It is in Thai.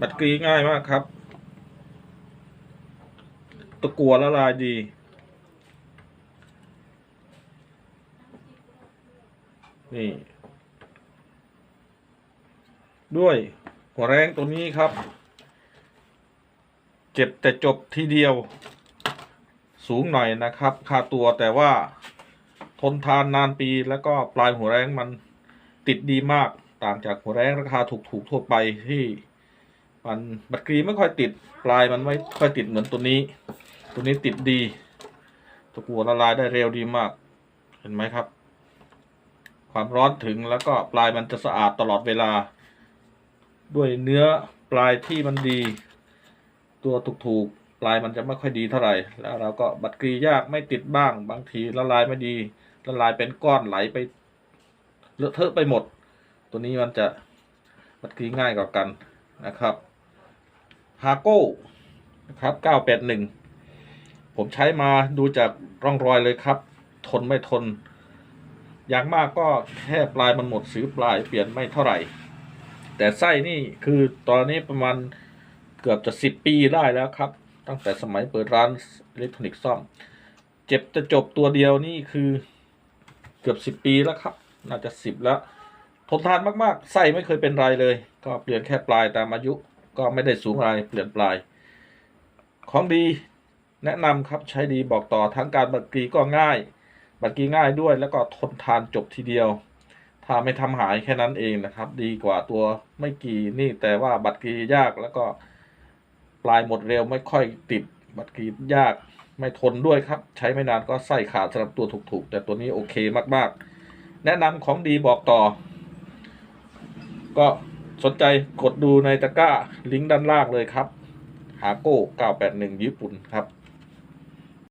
บัตรกรีง่ายมากครับ ตะกัวละลายดีนี่ ด้วยหัวแรงตัวนี้ครับ เจ็บแต่จบทีเดียว สูงหน่อยนะครับ ค่าตัวแต่ว่า นทานนานปีแล้วก็ปลายหัวแรงมันติดดีมากต่างจากหัวแรงราคาถูกๆทั่วไปที่มันบัตรกรีไม่ค่อยติดปลายมันไม่ค่อยติดเหมือนตัวนี้ ตัวนี้ติดดีตะกัวละลายได้เร็วดีมาก เห็นไหมครับ ความร้อนถึงแล้วก็ปลายมันจะสะอาดตลอดเวลา ด้วยเนื้อปลายที่มันดี ตัวถูกๆปลายมันจะไม่ค่อยดีเท่าไหร่ แล้วเราก็บัตรกรียากไม่ติดบ้าง บางทีละลายไม่ดี ละลายเป็นก้อนไหลไปเลอะเทอะไปหมด ตัวนี้มันจะบัตรกรีง่ายกว่ากันนะครับฮาโก้นะครับ981 ผมใช้มาดูจากร่องรอยเลยครับ ทนไม่ทน อย่างมากก็แค่ปลายมันหมดสีปลายเปลี่ยนไม่เท่าไหร่ แต่ไส้นี่คือตอนนี้ประมาณเกือบจะสิบปีได้แล้วครับ ตั้งแต่สมัยเปิดร้านอิเล็กทรอนิกส์ซ่อม เจ็บจะจบตัวเดียวนี่คือ เกือบสิบปีแล้วครับ น่าจะสิบแล้ว ทนทานมากๆไส้ไม่เคยเป็นไรเลย ก็เปลี่ยนแค่ปลายตามอายุ ก็ไม่ได้สูงอะไรเปลี่ยนปลาย ของดีแนะนำครับใช้ดีบอกต่อทั้งการบัตรกรีก็ง่าย บัตรกรีง่ายด้วย แล้วก็ทนทานจบทีเดียว ถ้าไม่ทำหายแค่นั้นเองนะครับ ดีกว่าตัวไม่กี่นี่แต่ว่าบัตรกรียากแล้วก็ปลายหมดเร็วไม่ค่อยติดบัตรกรียาก ไม่ทนด้วยครับ ใช้ไม่นานก็ไส้ขาดสำหรับตัวถูกๆ แต่ตัวนี้โอเคมากๆ แนะนำของดีบอกต่อ ก็สนใจกดดูในตะกร้าลิงก์ด้านล่างเลยครับฮาโก้ 981 ญี่ปุ่นครับ